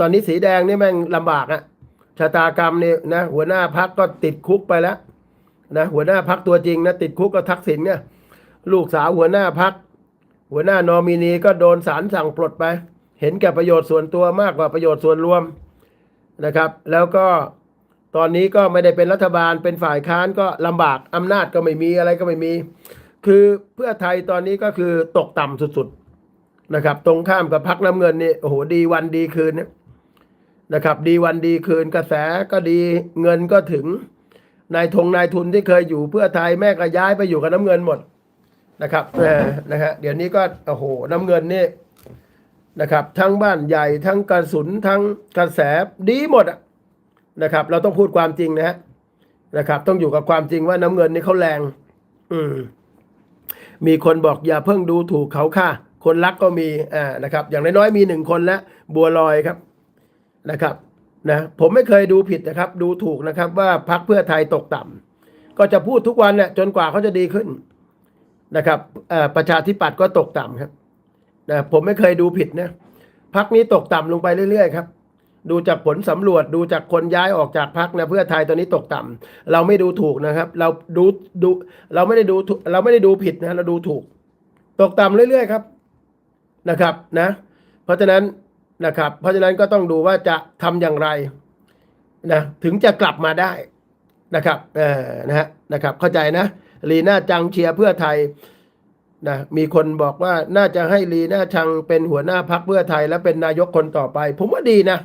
ตอนนี้สีแดงนี่แม่งลำบากอะชะตากรรมเนี่ยนะหัวหน้าพักก็ติดคุกไปแล้วนะหัวหน้าพักตัวจริงนะติดคุกก็ทักษิณเนี่ย ลูกสาวหัวหน้าพักหัวหน้านอมินีก็โดนศาลสั่งปลดไป เห็นแก่ประโยชน์ส่วนตัวมากกว่าประโยชน์ส่วนรวมนะครับ แล้วก็ตอนนี้ก็ไม่ได้เป็นรัฐบาลเป็นฝ่ายค้านก็ลำบากอำนาจก็ไม่มีอะไรก็ไม่มี คือเพื่อไทยตอนนี้ก็คือตกต่ำสุดๆนะครับ ตรงข้ามกับพักน้ำเงินนี่โอ้โหดีวันดีคืนนะ นะครับ ดีวันดีคืนกระแสก็ดีเงินก็ถึงนายทงนายทุนที่เคยอยู่เพื่อไทยแม่ก็ย้ายไปอยู่กับน้ำเงินหมดนะครับนะฮะเดี๋ยวนี้ก็โอ้โหน้ำเงินนี่นะครับ ทั้งบ้านใหญ่ทั้งกระสุนทั้งกระแสดีหมดอะนะครับ เราต้องพูดความจริงนะฮะนะครับ ต้องอยู่กับความจริงว่าน้ำเงินนี่เขาแรง อืมมีคนบอกอย่าเพิ่งดูถูกเขาค่ะ คนรักก็มีอ่านะครับ อย่างน้อยๆมีหนึ่งคนแล้วบัวลอยครับ นะครับนะผมไม่เคยดูผิดนะครับ ดูถูกนะครับว่าพักเพื่อไทยตกต่ำก็จะพูดทุกวันเนี่ยจนกว่าเขาจะดีขึ้นนะครับประชาธิปัตย์ก็ตกต่ำครับนะผมไม่เคยดูผิดนะพักนี้ตกต่ำลงไปเรื่อยๆครับ ดูจากผลสำรวจดูจากคนย้ายออกจากพักนะเพื่อไทยตอนนี้ตกต่ำเราไม่ดูถูกนะครับ เราดูดูเราไม่ได้ดูถูกเราไม่ได้ดูผิดนะเราดูถูก ตกต่ำเรื่อยๆครับนะครับนะ เพราะฉะนั้น นะครับ เพราะฉะนั้นก็ต้องดูว่าจะทำอย่างไรนะถึงจะกลับมาได้นะครับเออนะฮะนะครับ เข้าใจนะลีน่าจังเชียร์เพื่อไทยนะมีคนบอกว่าน่าจะให้ลีน่าจังเป็นหัวหน้าพักเพื่อไทย และเป็นนายกคนต่อไป ผมว่าดีนะ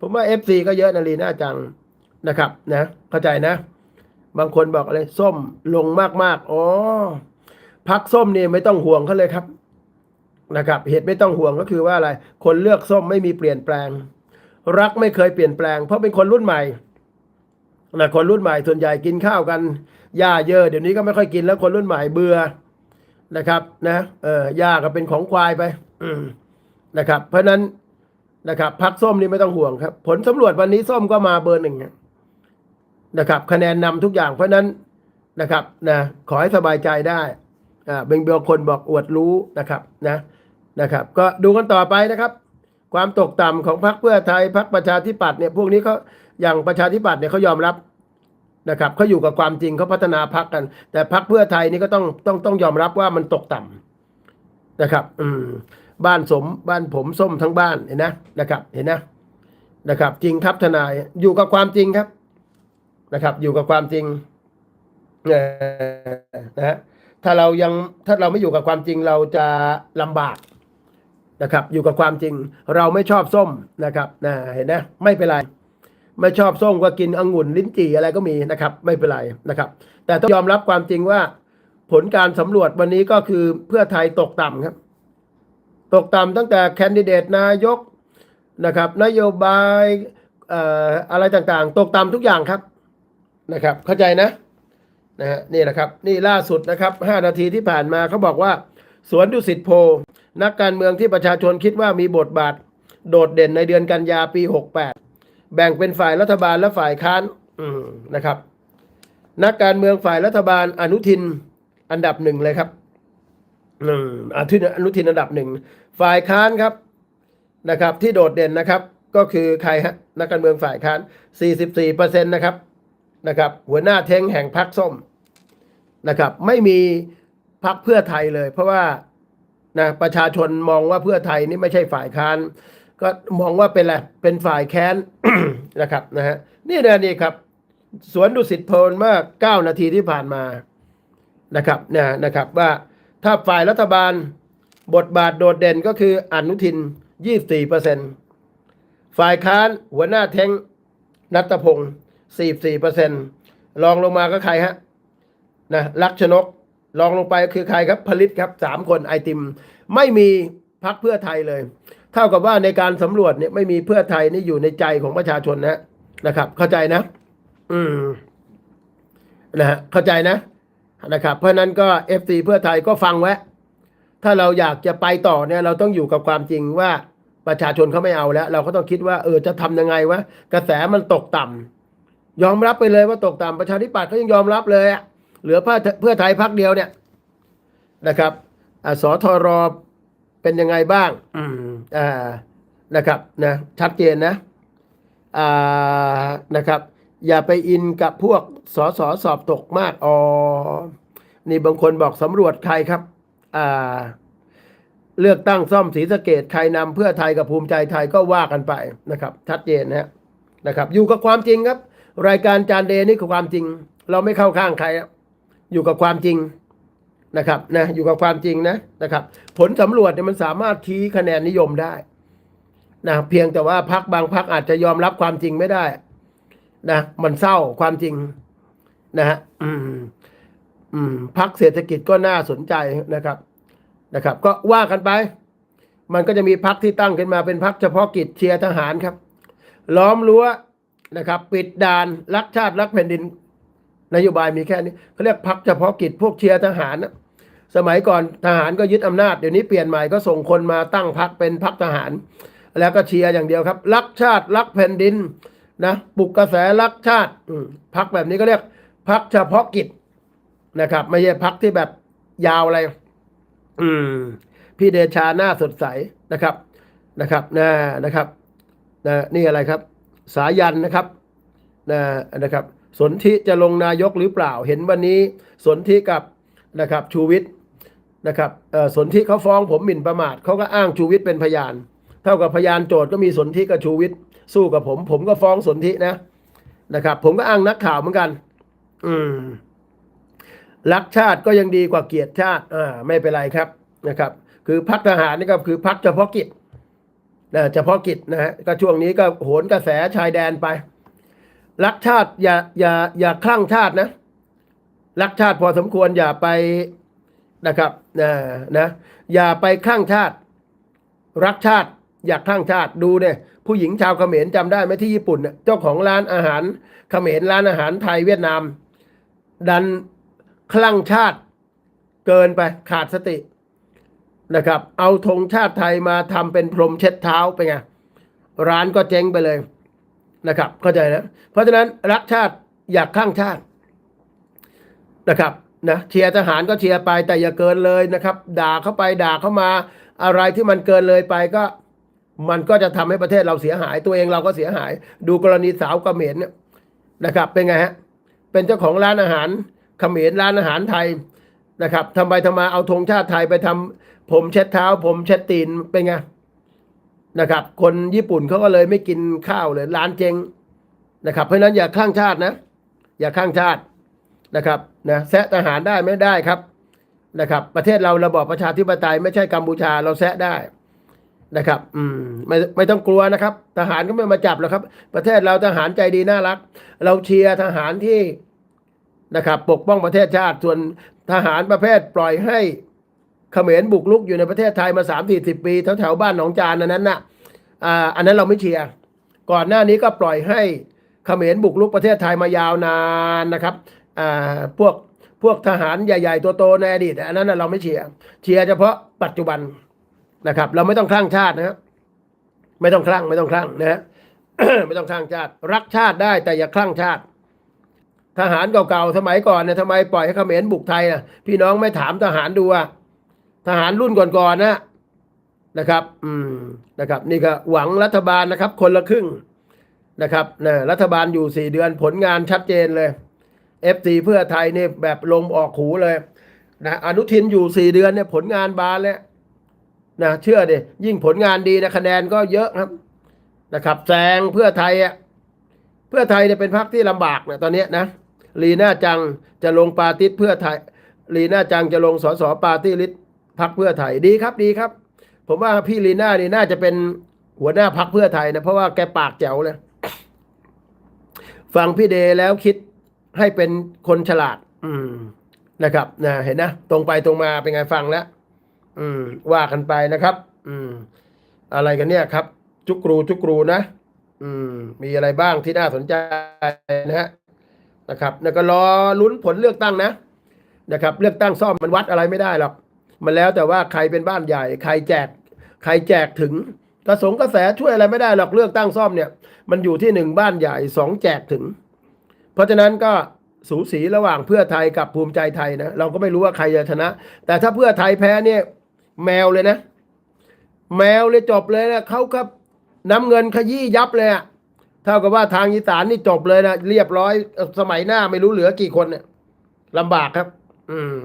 ผมว่าเอฟซีก็เยอะนะลีน่าจังนะครับนะเข้าใจนะ บางคนบอกอะไรส้มลงมากๆอ๋อพักส้มนี่ไม่ต้องห่วงเขาเลยครับ นะครับ เหตุไม่ต้องห่วงก็คือว่าอะไร คนเลือกส้มไม่มีเปลี่ยนแปลง รักไม่เคยเปลี่ยนแปลง เพราะเป็นคนรุ่นใหม่นะคนรุ่นใหม่ส่วนใหญ่กินข้าวกันหญ้าเยอะเดี๋ยวนี้ก็ไม่ค่อยกินแล้วคนรุ่นใหม่เบื่อนะครับ นะเออหญ้าก็เป็นของควายไปนะครับ เพราะนั้นนะครับพักส้มนี่ไม่ต้องห่วงครับ ผลสำรวจวันนี้ส้มก็มาเบอร์หนึ่งนะครับ คะแนนนำทุกอย่างเพราะฉะนั้นนะครับนะขอให้สบายใจได้อ่าเบงเบลคนบอกอวดรู้นะครับ นะ นะครับ ก็ดูกันต่อไปนะครับ ความตกต่ำของพรรคเพื่อไทยพรรคประชาธิปัตย์เนี่ยพวกนี้เขาอย่างประชาธิปัตย์เนี่ยเขายอมรับนะครับเขาอยู่กับความจริงเขาพัฒนาพรรคกัน แต่พรรคเพื่อไทยนี่ก็ต้องต้องต้องยอมรับว่ามันตกต่ำนะครับ อืมบ้านสมบ้านผมส้มทั้งบ้านเห็นนะนะครับ เห็นนะนะครับ จริงครับทนายอยู่กับความจริงครับนะครับ อยู่กับความจริงเออนะฮะถ้าเรายังถ้าเราไม่อยู่กับความจริงเราจะลำบาก นะครับอยู่กับความจริงเราไม่ชอบส้มนะครับนะเห็นนะไม่เป็นไร ไม่ชอบส้มก็กินองุ่นลิ้นจี่อะไรก็มีนะครับ ไม่เป็นไรนะครับ แต่ต้องยอมรับความจริงว่า ผลการสำรวจวันนี้ก็คือเพื่อไทยตกต่ำครับ ตกต่ำตั้งแต่แคนดิเดตนายกนะครับ นโยบายเอ่ออะไรต่างๆ ตกต่ำทุกอย่างครับนะครับ เข้าใจนะนะฮะนี่แหละครับ นี่ล่าสุดนะครับ 5 นาทีที่ผ่านมาเขาบอกว่า สวนดุสิตโพลนักการเมืองที่ประชาชนคิดว่ามีบทบาท โดดเด่นในเดือนกันยาปี 68 แบ่งเป็นฝ่ายรัฐบาลและฝ่ายค้านนะครับ นักการเมืองฝ่ายรัฐบาลอนุทินอันดับหนึ่งเลยครับอืมอนุทินอนุทินอันดับหนึ่งฝ่ายค้านครับนะครับ ที่โดดเด่นนะครับ ก็คือใครฮะนักการเมืองฝ่ายค้าน 44เปอร์เซ็นต์นะครับนะครับ หัวหน้าเท้งแห่งพรรคส้มนะครับ ไม่มี พรรคเพื่อไทยเลย เพราะว่านะประชาชนมองว่าเพื่อไทยนี่ไม่ใช่ฝ่ายค้าน ก็มองว่าเป็นอะไรเป็นฝ่ายแค้นนะครับนะฮะนี่นะนี่ครับ สวนดุสิตโพลเมื่อ9นาทีที่ผ่านมานะครับนะนะครับว่าถ้าฝ่ายรัฐบาลบทบาทโดดเด่นก็คืออนุทิน 24เปอร์เซ็นฝ่ายค้านหัวหน้าเท้งนัตพงศ์44เปอร์เซ็นรองลงมาก็ใครฮะนะลักษณก รองลงไปคือใครครับผลิตครับสามคนไอติม ไม่มีพักเพื่อไทยเลย เท่ากับว่าในการสำรวจเนี่ยไม่มีเพื่อไทยนี่อยู่ในใจของประชาชนนะนะครับ เข้าใจนะ อืมนะฮะเข้าใจนะนะครับ เพราะนั้นก็ FC เพื่อไทยก็ฟังไว้ถ้าเราอยากจะไปต่อเนี่ย เราต้องอยู่กับความจริงว่าประชาชนเขาไม่เอาแล้ว เราก็ต้องคิดว่าเออจะทำยังไงวะกระแสมันตกต่ำยอมรับไปเลยว่าตกต่ำประชาธิปัตย์เขายังยอมรับเลยอะ เหลือเพื่อเพื่อไทยพักเดียวเนี่ยนะครับอ่าสทรเป็นยังไงบ้างอืมอ่านะครับนะชัดเจนนะอ่านะครับ อย่าไปอินกับพวกสอสอสอบตกมากอ๋อนี่บางคนบอกสำรวจใครครับอ่าเลือกตั้งซ่อมศรีสะเกดใครนำเพื่อไทยกับภูมิใจไทยก็ว่ากันไปนะครับ ชัดเจนนะฮะนะครับ อยู่กับความจริงครับ รายการจานเดย์นี่คือความจริง เราไม่เข้าข้างใครอะ อยู่กับความจริงนะครับนะอยู่กับความจริงนะนะครับ ผลสำรวจเนี่ยมันสามารถชี้คะแนนนิยมได้นะเพียงแต่ว่าพักบางพักอาจจะยอมรับความจริงไม่ได้นะมันเศร้าความจริงนะฮะอืมอืมพักเศรษฐกิจก็น่าสนใจนะครับนะครับ ก็ว่ากันไป มันก็จะมีพักที่ตั้งขึ้นมาเป็นพักเฉพาะกิจเชียร์ทหารครับ ล้อมรั้วนะครับ ปิดด่านรักชาติรักแผ่นดิน นโยบายมีแค่นี้เขาเรียกพักเฉพาะกิจพวกเชียร์ทหารนะสมัยก่อนทหารก็ยึดอำนาจเดี๋ยวนี้เปลี่ยนใหม่ก็ส่งคนมาตั้งพักเป็นพักทหาร แล้วก็เชียร์อย่างเดียวครับ รักชาติรักแผ่นดินนะปลุกกระแสรักชาติพักแบบนี้ก็เรียกพักเฉพาะกิจนะครับ ไม่ใช่พักที่แบบยาวอะไร อืม พี่เดชาหน้าสดใสนะครับนะครับนะนะครับนะนี่อะไรครับ สายันนะครับนะนะครับ สนธิจะลงนายกหรือเปล่า เห็นวันนี้สนธิกับนะครับชูวิทย์นะครับเอ่อสนธิเขาฟ้องผมหมิ่นประมาทเขาก็อ้างชูวิทย์เป็นพยาน เท่ากับพยานโจทย์ก็มีสนธิกับชูวิทย์สู้กับผม ผมก็ฟ้องสนธินะนะครับ ผมก็อ้างนักข่าวเหมือนกัน อืมรักชาติก็ยังดีกว่าเกียรติชาติอ่าไม่เป็นไรครับนะครับ คือพักทหารนี่ก็คือพักเฉพาะกิจนะเฉพาะกิจนะฮะก็ช่วงนี้ก็โหนกระแสชายแดนไป รักชาติอย่าอย่าอย่าคลั่งชาตินะ รักชาติพอสมควรอย่าไปนะครับนะนะอย่าไปคลั่งชาติ รักชาติอยากคลั่งชาติดูเนี่ยผู้หญิงชาวเขมรจำได้ไหมที่ญี่ปุ่นเนี่ยเจ้าของร้านอาหารเขมรร้านอาหารไทยเวียดนาม ดันคลั่งชาติเกินไปขาดสตินะครับ เอาธงชาติไทยมาทำเป็นพรมเช็ดเท้าไปไงร้านก็เจ๊งไปเลย นะครับ เข้าใจนะ เพราะฉะนั้นรักชาติอยากคลั่งชาตินะครับนะเชียร์ทหารก็เชียร์ไปแต่อย่าเกินเลยนะครับ ด่าเข้าไปด่าเข้ามาอะไรที่มันเกินเลยไปก็ มันก็จะทำให้ประเทศเราเสียหาย ตัวเองเราก็เสียหาย ดูกรณีสาวกเขมรเนี่ยนะครับ เป็นไงฮะเป็นเจ้าของร้านอาหารเขมรร้านอาหารไทยนะครับทำไปทำมาเอาธงชาติไทยไปทำผมเช็ดเท้า ผมเช็ดตีนเป็นไง นะครับ คนญี่ปุ่นเขาก็เลยไม่กินข้าวเลยร้านเจงนะครับ เพราะฉะนั้นอย่าข้างชาตินะ อย่าข้างชาตินะครับนะแซะทหารได้ไม่ได้ครับนะครับ ประเทศเราระบอบประชาธิปไตยไม่ใช่กัมพูชาเราแซะได้นะครับ อืม ไม่ไม่ต้องกลัวนะครับ ทหารก็ไม่มาจับหรอกครับ ประเทศเราทหารใจดีน่ารัก เราเชียร์ทหารที่นะครับ ปกป้องประเทศชาติส่วนทหารประเภทปล่อยให้ เขมรบุกลุกอยู่ในประเทศไทยมาสามสี่สิบปีแถวแถวบ้านหนองจานอันนั้นน่ะอ่าอันนั้นเราไม่เชียร์ก่อนหน้านี้ก็ปล่อยให้เขมรบุกลุกประเทศไทยมายาวนานนะครับอ่าพวกพวกทหารใหญ่ๆ ตัวโตในอดีตอันนั้นเราไม่เชียร์เชียร์เฉพาะปัจจุบันนะครับ เราไม่ต้องคลั่งชาตินะครับไม่ต้องคลั่งไม่ต้องคลั่งนะฮะไม่ต้องคลั่งชาติ รักชาติได้แต่อย่าคลั่งชาติ ทหารเก่าๆสมัยก่อนเนี่ยทำไมปล่อยให้เขมรบุกไทยนะพี่น้องไม่ถามทหารดูว่า ทหารรุ่นก่อนๆนะนะครับ อืมนะครับ นี่ก็หวังรัฐบาลนะครับ คนละครึ่งนะครับนะรัฐบาลอยู่สี่เดือนผลงานชัดเจนเลยเอฟซีเพื่อไทยเนี่ยแบบลมออกหูเลยนะอนุทินอยู่สี่เดือนเนี่ยผลงานบานแล้วนะเชื่อดิยิ่งผลงานดีนะคะแนนก็เยอะครับนะครับแซงเพื่อไทยอะเพื่อไทยเนี่ยเป็นพรรคที่ลำบากนะตอนเนี้ยนะลีน่าจังจะลงปาร์ติสเพื่อไทยลีน่าจังจะลงสสปาร์ตี้ลิส พรรคเพื่อไทยดีครับดีครับ ผมว่าพี่ลีน่านี่น่าจะเป็นหัวหน้าพรรคเพื่อไทยนะเพราะว่าแกปากแจ๋วเลยฟังพี่เดย์แล้วคิดให้เป็นคนฉลาด อืมนะครับนะเห็นนะตรงไปตรงมาเป็นไงฟังแล้วอืม ว่ากันไปนะครับ อืม อะไรกันเนี่ยครับ จุกรูจุกรูนะอืม มีอะไรบ้างที่น่าสนใจนะฮะนะครับ แล้วก็รอลุ้นผลเลือกตั้งนะนะครับ เลือกตั้งซ่อมมันวัดอะไรไม่ได้หรอก มันแล้วแต่ว่าใครเป็นบ้านใหญ่ ใครแจก ใครแจกถึงกระสงกระแสช่วยอะไรไม่ได้หรอกเลือกตั้งซ่อมเนี่ย มันอยู่ที่หนึ่งบ้านใหญ่สองแจกถึง เพราะฉะนั้นก็สูสีระหว่างเพื่อไทยกับภูมิใจไทยนะเราก็ไม่รู้ว่าใครจะชนะ แต่ถ้าเพื่อไทยแพ้เนี่ย แมวเลยนะ แมวเลยจบเลยนะเขาครับน้ำเงินขยี้ยับเลยอะเท่ากับว่าทางอีสานนี่จบเลยนะเรียบร้อยสมัยหน้าไม่รู้เหลือกี่คนเนี่ยลำบากครับ อืม